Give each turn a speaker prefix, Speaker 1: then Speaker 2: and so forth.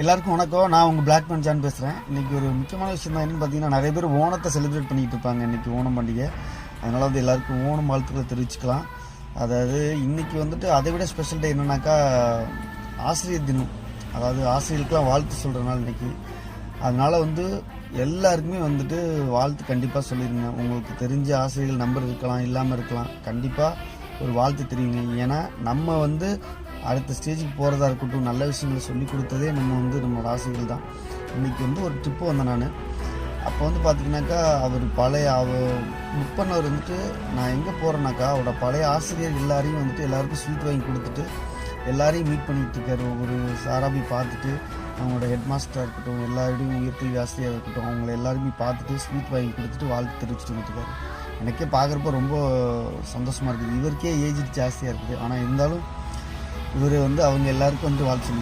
Speaker 1: எல்லாருக்கும் வணக்கம். நான் உங்கள் பிளாக் மேன் ஜான் பேசுகிறேன் இன்றைக்கி ஒரு முக்கியமான விஷயம் தான் என்னென்னு பார்த்தீங்கன்னா நிறைய பேர் ஓணத்தை செலிப்ரேட் பண்ணிட்டு இருப்பாங்க இன்றைக்கி ஓணம் பண்டிகை. அதனால் வந்து எல்லாருக்கும் ஓணம் வாழ்த்துக்களை தெரிவிச்சுக்கலாம். அதாவது இன்றைக்கி வந்துட்டு அதை விட ஸ்பெஷல் டே என்னென்னாக்கா ஆசிரியர் தினம். அதாவது ஆசிரியர்களுக்கெலாம் வாழ்த்து சொல்கிற நாள் இன்றைக்கி அதனால் வந்து எல்லாருக்குமே வந்துட்டு வாழ்த்து கண்டிப்பாக சொல்லிடுங்க உங்களுக்கு தெரிஞ்ச ஆசிரியர்கள் நம்பர் இருக்கலாம் இல்லாமல் இருக்கலாம். கண்டிப்பாக ஒரு வாழ்த்து தெரியுங்க ஏன்னா நம்ம வந்து அடுத்த ஸ்டேஜுக்கு போகிறதா இருக்கட்டும் நல்ல விஷயங்களை சொல்லி கொடுத்ததே நம்ம வந்து நம்மளோட ராசிகள் தான். இன்றைக்கி வந்து ஒரு ட்ரிப்பு வந்தேன் நான். அப்போ வந்து பார்த்தீங்கன்னாக்கா அவர் பழைய அவ புக் பண்ணவர் வந்துட்டு நான் எங்கே போகிறேன்னாக்கா அவரோட பழைய ஆசிரியர் எல்லாரையும் வந்துட்டு எல்லாருக்கும் ஸ்வீட் வாங்கி கொடுத்துட்டு எல்லாரையும் மீட் பண்ணிகிட்டு இருக்காரு. ஒவ்வொரு சாராபி போய் பார்த்துட்டு அவங்களோட ஹெட் மாஸ்டராக இருக்கட்டும் எல்லா இடையும் உயர்கல்வி ஆசிரியராக இருக்கட்டும் அவங்கள எல்லாருமே பார்த்துட்டு ஸ்வீட் வாங்கி கொடுத்துட்டு வாழ்த்து தெரிவிச்சுட்டு வந்துருக்காரு எனக்கே பார்க்குறப்ப ரொம்ப சந்தோஷமாக இருக்குது. இவருக்கே ஏஜ் ஜாஸ்தியாக இருக்குது. ஆனால் இருந்தாலும் இவர் வந்து அவங்க எல்லாருக்கும் வந்து வாழ்த்து